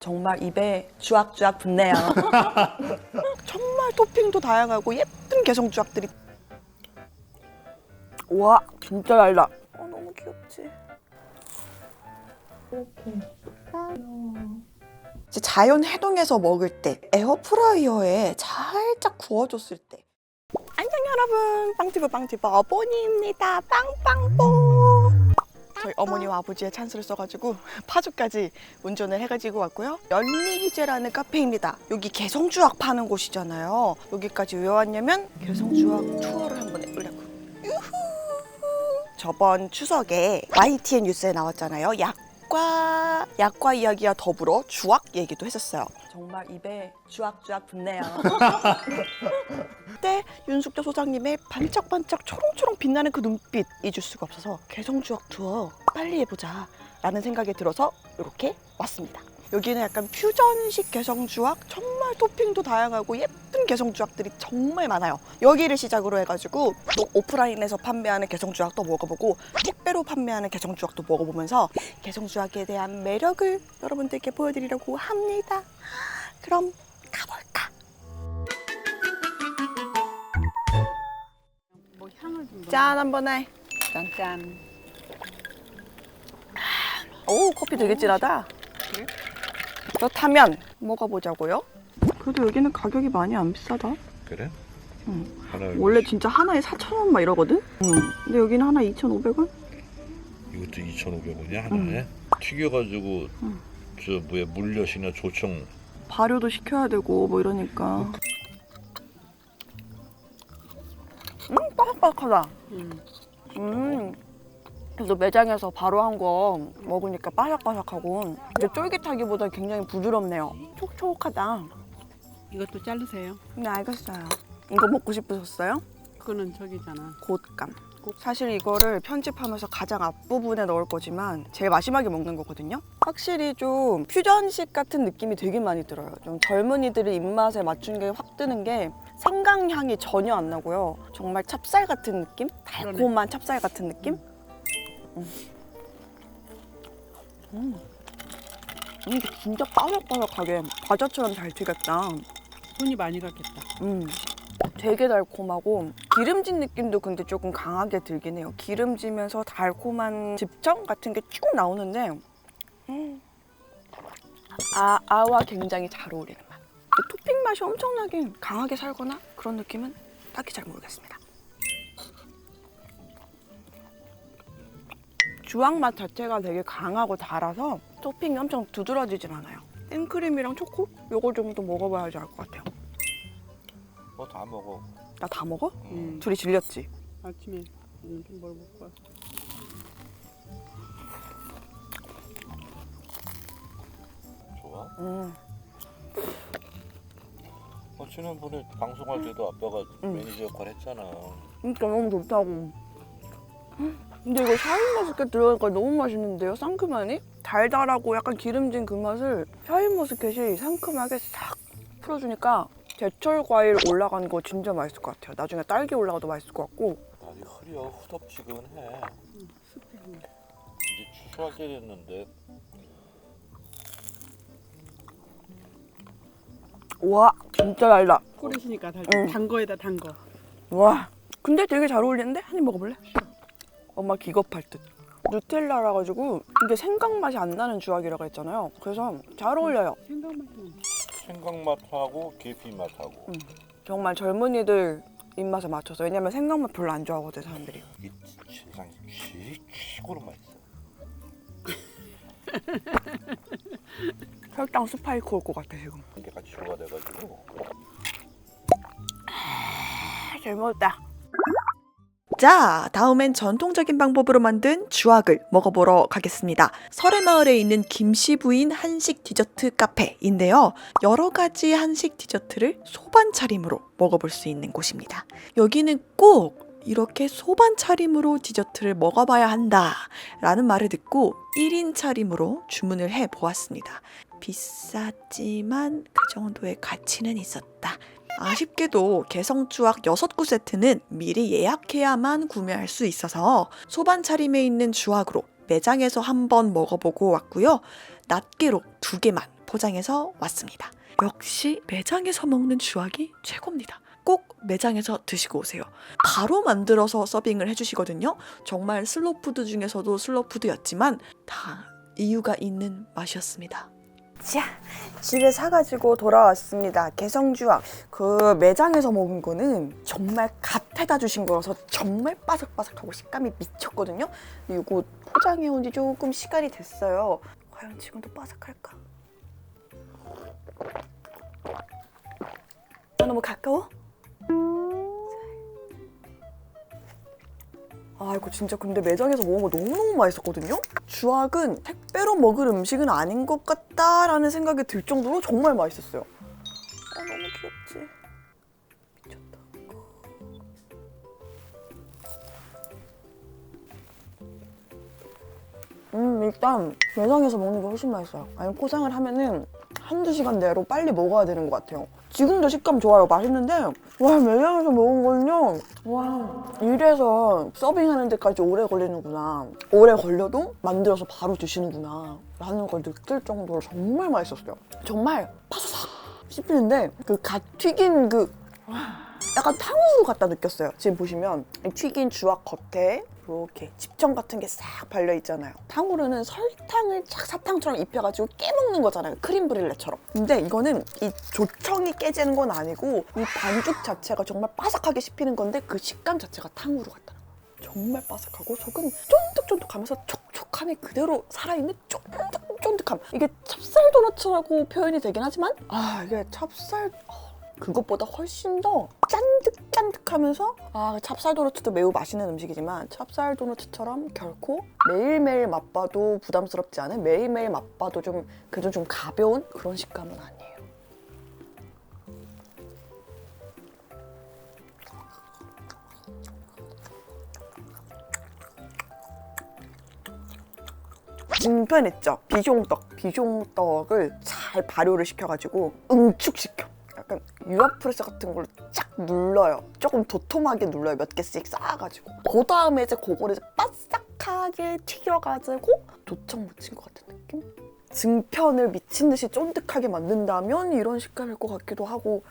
정말 입에 주악주악 붙네요. 정말 토핑도 다양하고 예쁜 개성 주악들이. 와, 진짜 달다. 어, 너무 귀엽지. 이제 자연 해동해서 먹을 때 에어프라이어에 살짝 구워줬을 때 안녕 여러분 빵티브 빵티브 어머니입니다 빵빵뽀 저희 어머니와 아버지의 찬스를 써가지고 파주까지 운전을 해가지고 왔고요. 연리기제라는 카페입니다. 여기 개성주악 파는 곳이잖아요. 여기까지 왜 왔냐면 개성주악 투어를 한번 해보려고. 유후! 저번 추석에 YTN 뉴스에 나왔잖아요. 약과 약과 이야기와 더불어 주악 얘기도 했었어요 정말 입에 주악주악 붙네요 그때 윤숙조 소장님의 반짝반짝 초롱초롱 빛나는 그 눈빛 잊을 수가 없어서 개성주악 투어 빨리 해보자 라는 생각이 들어서 이렇게 왔습니다. 여기는 약간 퓨전식 개성주악 정말 토핑도 다양하고 예쁜 개성주악들이 정말 많아요. 여기를 시작으로 해가지고 또 오프라인에서 판매하는 개성주악도 먹어보고 택배로 판매하는 개성주악도 먹어보면서 개성주악에 대한 매력을 여러분들께 보여드리려고 합니다. 그럼 가볼까? 뭐 향을. 짠 한번 해. 짠. 오 커피 되게 진하다. 그렇다면 먹어보자고요. 그래도 여기는 가격이 많이 안 비싸다. 그래? 응. 원래 진짜 하나에 4,000원 막 이러거든? 응. 근데 여기는 하나 2,500원? 이것도 2,500원이야 하나에 튀겨가지고 응. 저 뭐야 물엿이나 조청 발효도 시켜야 되고 뭐 이러니까. 음, 바삭바삭하다. 음. 음. 그래도 매장에서 바로 한 거 먹으니까 바삭바삭하고 근데 쫄깃하기보다 굉장히 부드럽네요. 촉촉하다. 이것도 자르세요. 네, 알겠어요. 이거 먹고 싶으셨어요? 그거는 저기잖아. 곶감. 사실 이거를 편집하면서 가장 앞부분에 넣을 거지만 제일 마지막에 먹는 거거든요. 확실히 좀 퓨전식 같은 느낌이 되게 많이 들어요. 좀 젊은이들의 입맛에 맞춘 게확 뜨는 게 생강 향이 전혀 안 나고요. 정말 찹쌀 같은 느낌? 달콤한 찹쌀 같은 느낌? 음. 음. 음, 이게 진짜 바삭바삭하게 과자처럼 잘 튀겼다. 손이 많이 갔겠다. 음, 되게 달콤하고 기름진 느낌도 근데 조금 강하게 들긴 해요. 기름지면서 달콤한 즙청 같은 게 쭉 나오는데 음, 아, 아와 굉장히 잘 어울리는 맛. 토핑 맛이 엄청나게 강하게 살거나 그런 느낌은 딱히 잘 모르겠습니다. 주황 맛 자체가 되게 강하고 달아서 토핑이 엄청 두드러지진 않아요. 생크림이랑 초코? 요거 좀 더 먹어봐야지 알 것 같아요. 뭐다 먹어 나 다 먹어? 음. 둘이 질렸지? 아침에 음, 좀뭘 먹고 와. 좋아? 음. 어, 지난번에 방송할 때도 아빠가 응. 매니저 역할 했잖아 진짜 너무 좋다고. 근데 이거 샤인머스켓 들어가니까 너무 맛있는데요? 상큼하니? 달달하고 약간 기름진 그 맛을 샤인머스켓이 상큼하게 싹 풀어주니까 제철 과일 올라가는 거 진짜 맛있을 것 같아요. 나중에 딸기 올라가도 맛있을 것 같고. 날이 흐려 후덥지근해 습해. 이제 추수할 때 됐는데 와 진짜 달다. 끓이시니까 달. 응. 단 거에다 단 거. 와 근데 되게 잘 어울리는데? 한 입 먹어볼래? 엄마 기겁할 듯. 누텔라라 가지고 이게 생강 맛이 안 나는 주악이라고 했잖아요. 그래서 잘 어울려요. 생각 맛이 생강 맛하고 계피 맛하고 음. 정말 젊은이들 입맛에 맞춰서 왜냐면 생강맛 별로 안 좋아하거든 사람들이 이게 세상에 최, 최고로 맛있어 혈당 스파이크 올 것 같아 지금 이게 같이 조화돼가지고 아, 잘 먹었다 자 다음엔 전통적인 방법으로 만든 주악을 먹어보러 가겠습니다 설해마을에 있는 김씨 부인 한식 디저트 카페인데요 여러 가지 한식 디저트를 소반 차림으로 먹어볼 수 있는 곳입니다 여기는 꼭 이렇게 소반 차림으로 디저트를 먹어봐야 한다 라는 말을 듣고 1인 차림으로 주문을 해 보았습니다. 비쌌지만 그 정도의 가치는 있었다. 아쉽게도 개성주악 6구 세트는 미리 예약해야만 구매할 수 있어서 소반 차림에 있는 주악으로 매장에서 한번 먹어보고 왔고요. 낱개로 두 개만 포장해서 왔습니다. 역시 매장에서 먹는 주악이 최고입니다. 꼭 매장에서 드시고 오세요. 바로 만들어서 서빙을 해주시거든요. 정말 슬로푸드 중에서도 슬로푸드였지만 다 이유가 있는 맛이었습니다. 자, 집에 사가지고 돌아왔습니다. 개성주악. 그 매장에서 먹은 거는 정말 갓 해다 주신 거라서 정말 바삭바삭하고 식감이 미쳤거든요. 이거 포장해 온 지 조금 시간이 됐어요. 과연 지금도 바삭할까? 아, 너무 가까워? 아 이거 진짜 근데 매장에서 먹은 거 너무너무 맛있었거든요? 주악은 택배로 먹을 음식은 아닌 것 같다라는 생각이 들 정도로 정말 맛있었어요. 아 너무 귀엽지? 미쳤다. 음 일단 매장에서 먹는 게 훨씬 맛있어요. 아니 포장을 하면은 한두 시간 내로 빨리 먹어야 되는 것 같아요. 지금도 식감 좋아요. 맛있는데 와 매장에서 먹은 거는요. 와 이래서 서빙하는 데까지 오래 걸리는구나. 오래 걸려도 만들어서 바로 드시는구나. 라는 걸 느낄 정도로 정말 맛있었어요. 정말 파사삭 씹히는데 그 갓 튀긴 그 약간 탕후루 같다 느꼈어요. 지금 보시면 이 튀긴 주악 겉에 이렇게 집청 같은 게 싹 발려 있잖아요. 탕후루는 설탕을 착 사탕처럼 입혀가지고 깨먹는 거잖아요. 크림 브릴레처럼. 근데 이거는 이 조청이 깨지는 건 아니고 이 반죽 자체가 정말 바삭하게 씹히는 건데 그 식감 자체가 탕후루 거예요. 정말 바삭하고 속은 쫀득쫀득하면서 촉촉함이 그대로 살아있는 쫀득쫀득함. 이게 찹쌀 도너츠라고 표현이 되긴 하지만 아 이게 찹쌀 어, 그것보다 훨씬 더 짠득짠득하면서 아 찹쌀 도너츠도 매우 맛있는 음식이지만 찹쌀 도너츠처럼 결코 매일매일 맛봐도 부담스럽지 않은 매일매일 맛봐도 좀 그래도 좀 가벼운 그런 식감은 아니에요. 든든했죠. 비종떡, 비종떡을 잘 발효를 시켜가지고 응축시켜. 약간 유아프레스 같은 걸로 쫙 눌러요. 조금 도톰하게 눌러요. 몇 개씩 쌓아가지고. 그 다음에 이제 그거를 이제 바삭하게 튀겨가지고 도청 묻힌 것 같은 느낌? 증편을 미친 듯이 쫀득하게 만든다면 이런 식감일 것 같기도 하고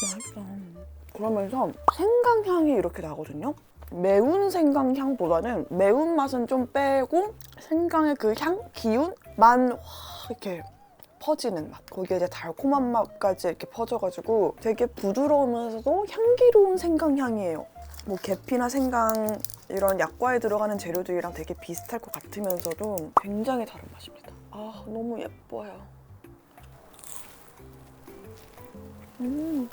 맛있다. 그러면서 생강향이 이렇게 나거든요. 매운 생강향보다는 매운맛은 좀 빼고 생강의 그 향, 기운 만 확 이렇게 퍼지는 맛. 거기에 이제 달콤한 맛까지 이렇게 퍼져가지고 되게 부드러우면서도 향기로운 생강향이에요. 뭐 계피나 생강 이런 약과에 들어가는 재료들이랑 되게 비슷할 것 같으면서도 굉장히 다른 맛입니다. 아 너무 예뻐요. 음.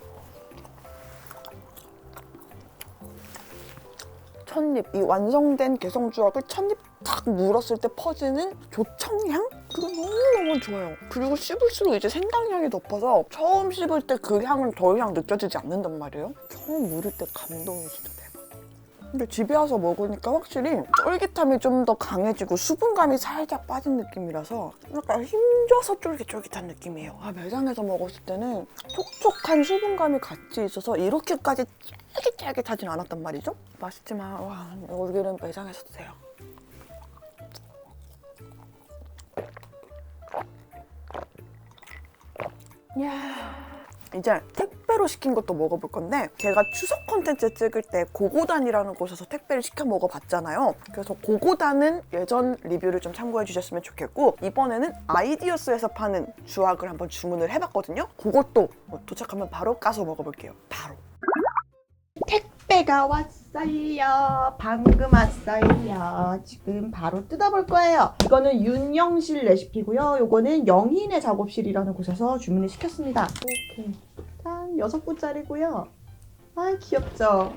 첫입 이 완성된 개성주악을 첫입 탁 물었을 때 퍼지는 조청향? 그거 너무너무 좋아요. 그리고 씹을수록 이제 생강향이 덮어서 처음 씹을 때 그 향은 더 이상 느껴지지 않는단 말이에요. 처음 물을 때 감동이 진짜 근데 집에 와서 먹으니까 확실히 쫄깃함이 좀 더 강해지고 수분감이 살짝 빠진 느낌이라서 약간 힘줘서 쫄깃쫄깃한 느낌이에요. 아 매장에서 먹었을 때는 촉촉한 수분감이 같이 있어서 이렇게까지 쫄깃쫄깃하진 않았단 말이죠? 맛있지만 와 여기는 매장에서 드세요. 야 이제 택배로 시킨 것도 먹어볼 건데 제가 추석 콘텐츠 찍을 때 고고단이라는 곳에서 택배를 시켜 먹어봤잖아요. 그래서 고고단은 예전 리뷰를 좀 참고해 주셨으면 좋겠고 이번에는 아이디어스에서 파는 주악을 한번 주문을 해봤거든요. 그것도 뭐 도착하면 바로 까서 먹어볼게요. 바로. 택배가 왔어요. 방금 왔어요. 지금 바로 뜯어볼 거예요. 이거는 윤영실 레시피고요. 요거는 영인의 작업실이라는 곳에서 주문을 시켰습니다. 이렇게 짠 여섯 분짜리고요. 아 귀엽죠?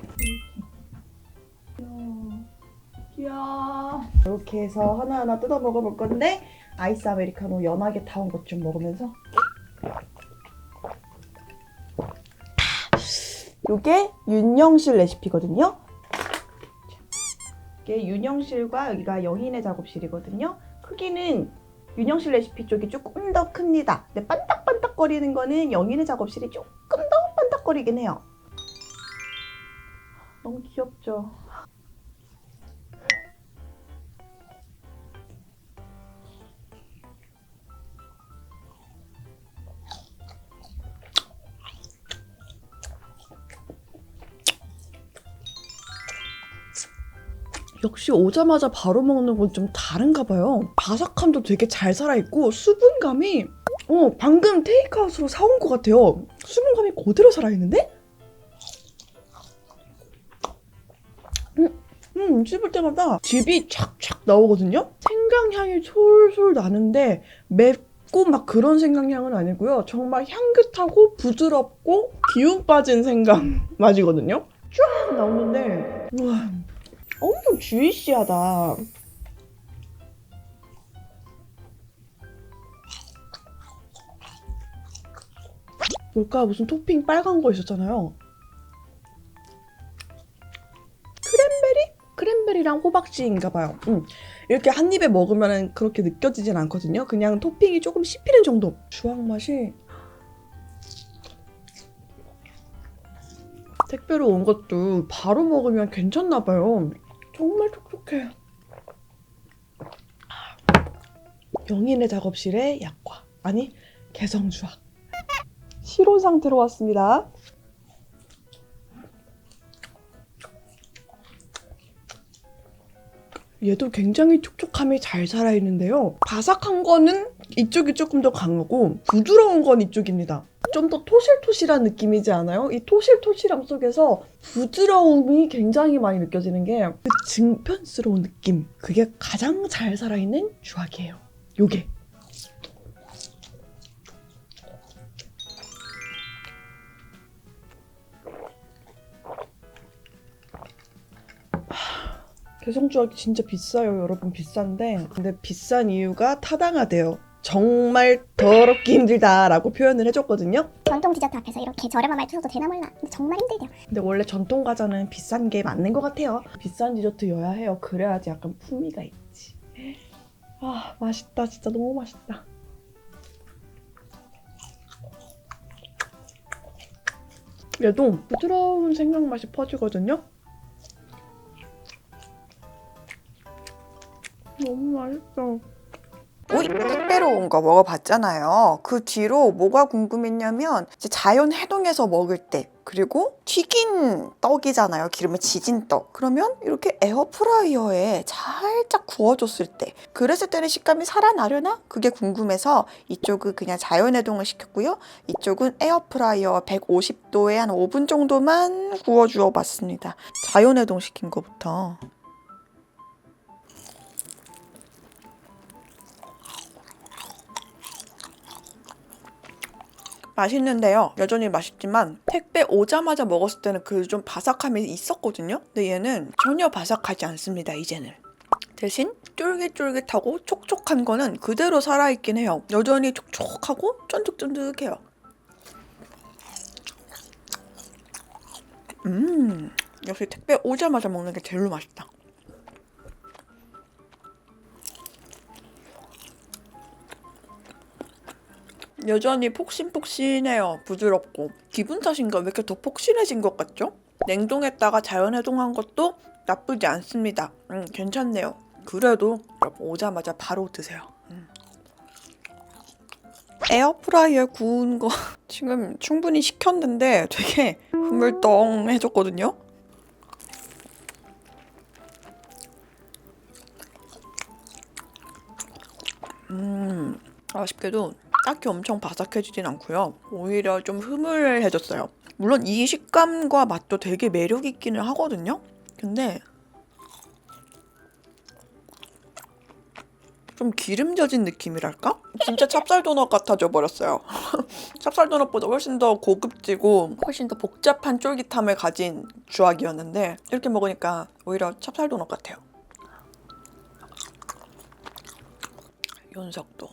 귀여워. 이렇게 해서 하나하나 뜯어 먹어볼 건데 아이스 아메리카노 연하게 타온 것 좀 먹으면서 요게 윤영실 레시피거든요. 이게 윤영실과 여기가 영인의 작업실이거든요. 크기는 윤영실 레시피 쪽이 조금 더 큽니다. 근데 반딱반딱거리는 거는 영인의 작업실이 조금 펄펄이긴 해요. 너무 귀엽죠? 역시 오자마자 바로 먹는 건 좀 다른가 봐요. 바삭함도 되게 잘 살아있고 수분감이 어 방금 테이크아웃으로 사온 것 같아요. 수분감이 그대로 살아있는데? 음, 음 씹을 때마다 즙이 촥촥 나오거든요. 생강향이 솔솔 나는데 맵고 막 그런 생강향은 아니고요. 정말 향긋하고 부드럽고 기운 빠진 생강 맛이거든요. 쫙 나오는데 우와 엄청 주이시하다. 뭘까 무슨 토핑 빨간 거 있었잖아요. 크랜베리? 크랜베리랑 호박씨인가 봐요. 음. 이렇게 한 입에 먹으면 그렇게 느껴지진 않거든요. 그냥 토핑이 조금 씹히는 정도. 주황 맛이 택배로 온 것도 바로 먹으면 괜찮나 봐요. 정말 촉촉해. 영인의 작업실에 약과 아니 개성주악 실온 상태로 왔습니다. 얘도 굉장히 촉촉함이 잘 살아있는데요. 바삭한 거는 이쪽이 조금 더 강하고 부드러운 건 이쪽입니다. 좀 더 토실토실한 느낌이지 않아요? 이 토실토실함 속에서 부드러움이 굉장히 많이 느껴지는 게 그 증편스러운 느낌. 그게 가장 잘 살아있는 주악이에요. 요게. 개성주악이 진짜 비싸요, 여러분. 비싼데. 근데 비싼 이유가 타당하대요. 정말 더럽게 힘들다라고 표현을 해줬거든요. 전통 디저트 앞에서 이렇게 저렴한 말 쳐도 되나 몰라. 근데 정말 힘들대요. 근데 원래 전통 과자는 비싼 게 맞는 것 같아요. 비싼 디저트여야 해요. 그래야지 약간 풍미가 있지. 아, 맛있다. 진짜 너무 맛있다. 얘도 부드러운 생강 맛이 퍼지거든요. 너무 맛있어. 우리 택배로 온거 먹어봤잖아요. 그 뒤로 뭐가 궁금했냐면 이제 자연 해동해서 먹을 때 그리고 튀긴 떡이잖아요. 기름에 지진 떡. 그러면 이렇게 에어프라이어에 살짝 구워줬을 때 그랬을 때는 식감이 살아나려나? 그게 궁금해서 이쪽은 그냥 자연 해동을 시켰고요. 이쪽은 에어프라이어 150도에 한 5분 정도만 구워 주어 봤습니다. 자연 해동 시킨 거부터. 맛있는데요. 여전히 맛있지만 택배 오자마자 먹었을 때는 그 좀 바삭함이 있었거든요. 근데 얘는 전혀 바삭하지 않습니다. 이제는. 대신 쫄깃쫄깃하고 촉촉한 거는 그대로 살아있긴 해요. 여전히 촉촉하고 쫀득쫀득해요. 음, 역시 택배 오자마자 먹는 게 제일 맛있다. 여전히 폭신폭신해요. 부드럽고. 기분 탓인가 왜 이렇게 더 폭신해진 것 같죠? 냉동했다가 자연 해동한 것도 나쁘지 않습니다. 음, 괜찮네요. 그래도 오자마자 바로 드세요. 음. 에어프라이어에 구운 거 지금 충분히 식혔는데 되게 흐물덩해졌거든요. 음, 아쉽게도 딱히 엄청 바삭해지진 않고요. 오히려 좀 흐물해졌어요. 물론 이 식감과 맛도 되게 매력 있기는 하거든요. 근데 좀 기름져진 느낌이랄까? 진짜 찹쌀 도넛 같아져 버렸어요. 찹쌀 도넛보다 훨씬 더 고급지고 훨씬 더 복잡한 쫄깃함을 가진 주악이었는데 이렇게 먹으니까 오히려 찹쌀 도넛 같아요. 연석도.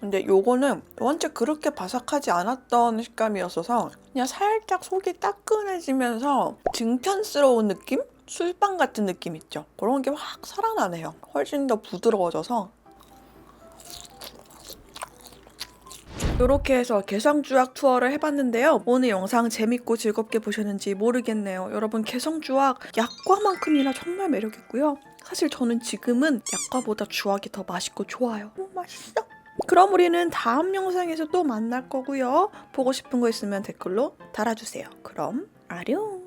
근데 요거는 원체 그렇게 바삭하지 않았던 식감이었어서 그냥 살짝 속이 따끈해지면서 증편스러운 느낌? 술빵 같은 느낌 있죠? 그런 게 확 살아나네요. 훨씬 더 부드러워져서 이렇게 해서 개성주악 투어를 해봤는데요. 오늘 영상 재밌고 즐겁게 보셨는지 모르겠네요. 여러분 개성주악 약과만큼이나 정말 매력있고요. 사실 저는 지금은 약과보다 주악이 더 맛있고 좋아요. 너무 맛있어. 그럼 우리는 다음 영상에서 또 만날 거고요. 보고 싶은 거 있으면 댓글로 달아주세요. 그럼 아룡.